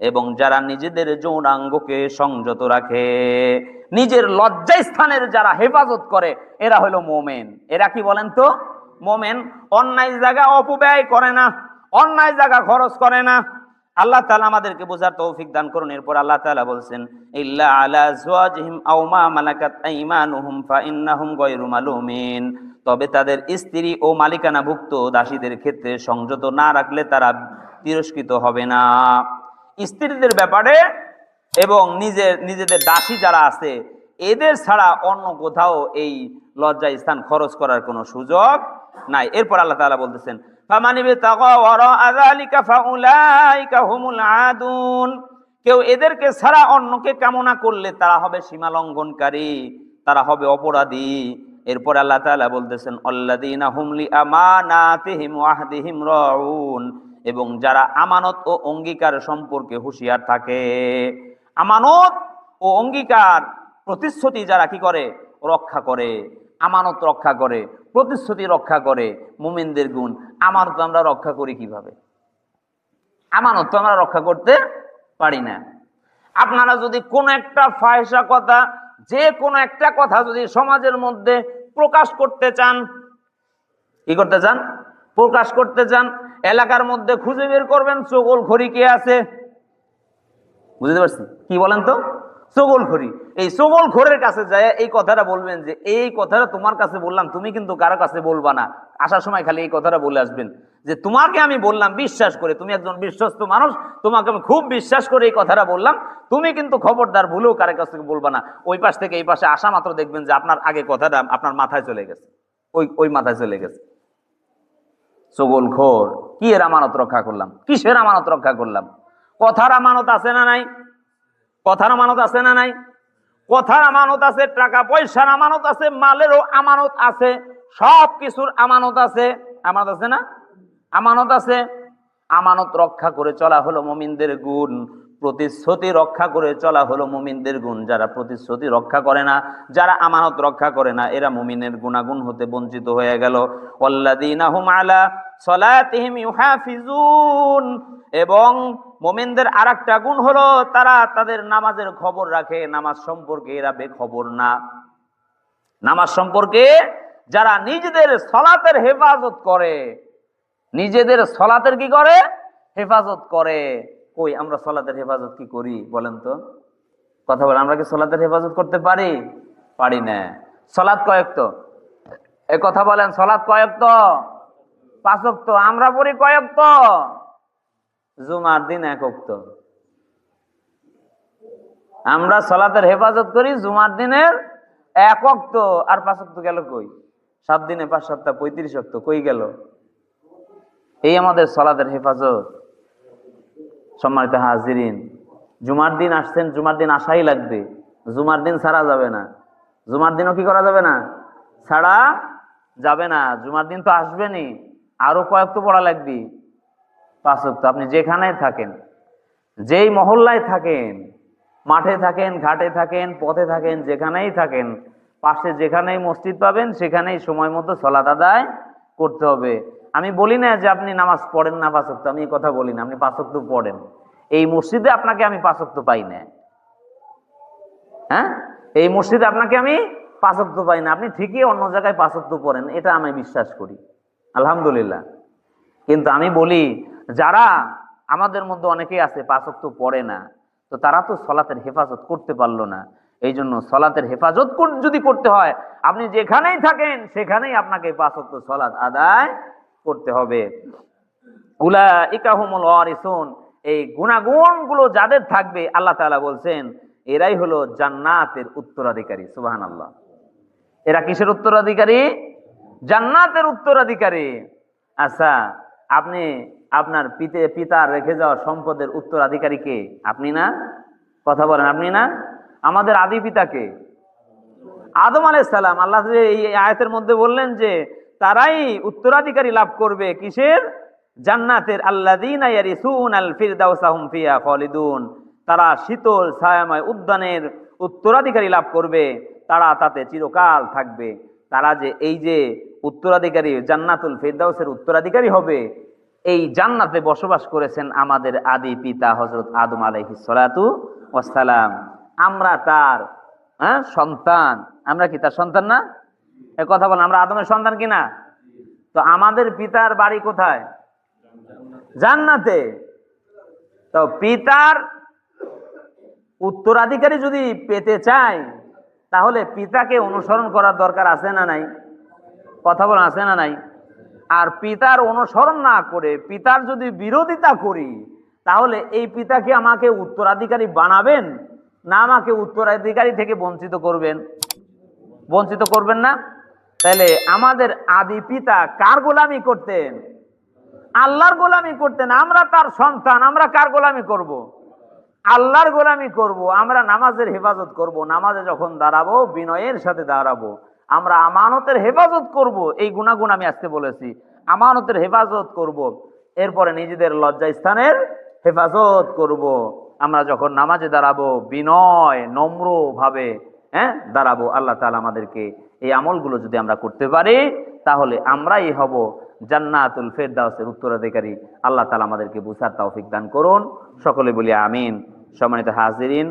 এবং যারা নিজেদের যৌনাঙ্গকে সংযত রাখে, নিজের লজ্জা স্থানের যারা হেফাজত করে, এরা হলো মোমেন। এরা কি বলেন তো? মোমেন, অন্যায় জায়গা অপব্যয় করে না, অন্যায় জায়গা খরচ করে না আল্লাহ তালা আমাদেরকে বোঝার তৌফিক দান করুন। এরপর আল্লাহ তাআলা বলছেন তবে তাদের স্ত্রী ও মালিকানাভুক্ত দাসীদের ক্ষেত্রে সংযত না রাখলে তারা তিরস্কৃত হবে না। স্ত্রীদের ব্যাপারে এবং নিজের নিজেদের দাসী যারা আছে, এদের ছাড়া অন্য কোথাও এই লজ্জা স্থান খরচ করার কোনো সুযোগ নাই। এরপর আল্লাহ তাআলা বলতেছেন কেউ এদেরকে ছাড়া অন্যকে কামনা করলে তারা হবে সীমা লঙ্ঘনকারী, তারা হবে অপরাধী। এরপর আল্লাহ তাআলা বলতেছেন অল্লাদিনা হুমলি রাউন। এবং যারা আমানত ও অঙ্গীকার সম্পর্কে হুঁশিয়ার থাকে। আমানত ও অঙ্গীকার প্রতিশ্রুতি যারা কি করে? রক্ষা করে। আমানত রক্ষা করে, প্রতিশ্রুতি রক্ষা করে। মুমিনদের গুণ আমানত আমরা রক্ষা করি কীভাবে? আমানত তো আমরা রক্ষা করতে পারি না। আপনারা যদি কোন একটা ফায়সা কথা, যে কোনো একটা কথা যদি সমাজের মধ্যে প্রকাশ করতে চান, কি করতে চান? প্রকাশ করতে চান, এলাকার মধ্যে খুঁজে বের করবেন চগল খড়ি কে আছে? বুঝতে পারছি কি বলেন তো? চগল খড়ি। এই চগল খড়ের কাছে যায় এই কথাটা বলবেন যে, এই কথাটা তোমার কাছে বললাম, তুমি কিন্তু কারও কাছে বলবা না। আসার সময় খালি এই কথাটা বলে আসবেন যে, তোমাকে আমি বললাম, বিশ্বাস করে, তুমি একজন বিশ্বস্ত মানুষ, তোমাকে আমি খুব বিশ্বাস করে এই কথাটা বললাম। তুমি কিন্তু খবরদার ভুলেও কারও কাছ থেকে বলবা না। ওই পাশ থেকে এই পাশে আসা মাত্র দেখবেন যে, আপনার আগে কথাটা আপনার মাথায় চলে গেছে। ওই ওই মাথায় চলে গেছে। চগল খোর কি এর আমানত রক্ষা করলাম? কিসের আমানত রক্ষা করলাম? কথার আমানত আছে না নাই? কথার আমানত আছে না নাই? কথার আমানত আছে, টাকা পয়সার আমানত আছে, মালেরও আমানত আছে সব কিছুর আমানত আছে। আমানত আছে না? আমানত আছে। আমানত রক্ষা করে চলা হলো মমিনদের গুণ। প্রতিশ্রুতি রক্ষা করে চলা হলো মুমিনদের গুণ। যারা প্রতিশ্রুতি রক্ষা করে না, যারা আমানত রক্ষা করে না, এরা মুমিনের গুণাগুণ হতে বঞ্চিত হয়ে গেল। আলা এবং মোমিনদের আরেকটা গুণ হলো তারা তাদের নামাজের খবর রাখে। নামাজ সম্পর্কে এরা বেখবর না। নামাজ সম্পর্কে যারা নিজেদের সলাতের হেফাজত করে, নিজেদের সলাতের কি করে? হেফাজত করে। কই, আমরা সলাতের হেফাজত কি করি বলেন তো? কথা বলে আমরা কি সলাতের হেফাজত করতে পারি? পারি না। সলাৎ কয়েক তো? এ কথা বলেন, সলাৎ কয়েক তো? পাঁচক তো আমরা পড়ি কয়েক তো? জুমার দিন একক তো আমরা সলাতের হেফাজত করি, জুমার দিনের একক তো আর পাঁচক তো গেল কই? সাত দিনে পাঁচ সপ্তাহ পঁয়ত্রিশ অক্ত কই গেল? এই আমাদের সলাতের হেফাজত। সম্মানিত হাজিরিন, জুমার দিন আসছেন, জুমার দিন আসাই লাগবে। জুমার দিন ছাড়া যাবে না। জুমার দিনও কি করা যাবে না? ছাড়া যাবে না। জুমার দিন তো আসবেনি আরও কয়েক তো পড়া লাগবে। পাঁচ তো আপনি যেখানে থাকেন, যেই মহল্লায় থাকেন, মাঠে থাকেন, ঘাটে থাকেন, পথে থাকেন, যেখানেই থাকেন, পাশে যেখানেই মসজিদ পাবেন, সেখানেই সময় মতো সলাত আদায় করতে হবে। আমি বলি না যে আপনি নামাজ পড়েন না পাঁচক্ত আমি এই কথা বলি না। আপনি পাঁচক্ত পড়েন। এই মসজিদে আপনাকে আমি পাঁচক্ত পাই না। হ্যাঁ? এই মসজিদে আপনাকে আমি পাঁচক্ত পাই না। আপনি ঠিকই অন্য জায়গায় পাঁচক্ত পড়েন, এটা আমি বিশ্বাস করি। আলহামদুলিল্লাহ। কিন্তু আমি বলি যারা আমাদের মধ্যে অনেকেই আছে পাঁচক্ত পড়ে না, তো তারা তো সলাতের হেফাজত করতে পারল না। এই জন্য সলাতের হেফাজত যদি করতে হয়, আপনি যেখানেই থাকেন, সেখানেই আপনাকে পাঁচক্ত সলাৎ আদায় করতে হবে। উলা ইকাহুমুল ওয়ারিসুন, এই গুণাগুণগুলো যাদের থাকবে, আল্লাহ তাআলা বলছেন, এরাই হলো জান্নাতের উত্তরাধিকারী সুবাহান আল্লাহ এরা কিসের উত্তরাধিকারী? জান্নাতের উত্তরাধিকারী। আচ্ছা আপনি আপনার পিতে পিতা রেখে যাওয়া সম্পদের উত্তরাধিকারী কে? আপনি না? কথা বলেন, আপনি না? আমাদের আদি পিতাকে আদম আলাইসালাম আল্লাহ এই আয়াতের মধ্যে বললেন যে, তারাই উত্তরাধিকারী লাভ করবে কিসের? জান্নাতের। আল্লাদিন তারা শীতল, ছায়াময় উদ্যানের উত্তরাধিকারী লাভ করবে। তারা তাতে চিরকাল থাকবে। তারা যে এই যে উত্তরাধিকারী, জান্নাতুল ফিরদাউসের উত্তরাধিকারী হবে এই জান্নাতে বসবাস করেছেন আমাদের আদি পিতা হজরত আদম আলাইহি সালাতু ওয়াসালাম আমরা তার হ্যাঁ সন্তান। আমরা কি তার সন্তান না? এ কথা বলেন, আমরা আদমের সন্তান কি না? তো আমাদের পিতার বাড়ি কোথায়? জান্নাতে। তো পিতার উত্তরাধিকারী যদি পেতে চায়, তাহলে পিতাকে অনুসরণ করার দরকার আছে না নাই? কথা বলা আছে না নাই? আর পিতার অনুসরণ না করে, পিতার যদি বিরোধিতা করি, তাহলে এই পিতাকে আমাকে উত্তরাধিকারী বানাবেন? না আমাকে উত্তরাধিকারী থেকে বঞ্চিত করবেন? বঞ্চিত করবেন না? তাহলে আমাদের আদি পিতা কার গোলামি করতেন? আল্লাহর গোলামি করতেন। আমরা তার সন্তান, আমরা কার গোলামি করব। আল্লাহর গোলামি করব। আমরা নামাজের হেফাজত করব। নামাজে যখন দাঁড়াবো, বিনয়ের সাথে দাঁড়াবো। আমরা আমানতের হেফাজত করব। এই গুণাগুণ আমি আজকে বলেছি। আমানতের হেফাজত করব। এরপরে নিজেদের লজ্জা স্থানের হেফাজত করব। আমরা যখন নামাজে দাঁড়াবো, বিনয় নম্র ভাবে হ্যাঁ দাঁড়াবো, আল্লাহ তাআলা আমাদেরকে এই আমলগুলো যদি আমরা করতে পারি, তাহলে আমরাই হব জান্নাতুল ফেরদাউসের উত্তরাধিকারী। আল্লাহ তাআলা আমাদেরকে বুঝার তৌফিক দান করুন। সকলে বলি আমিন। সম্মানিত হাজিরিন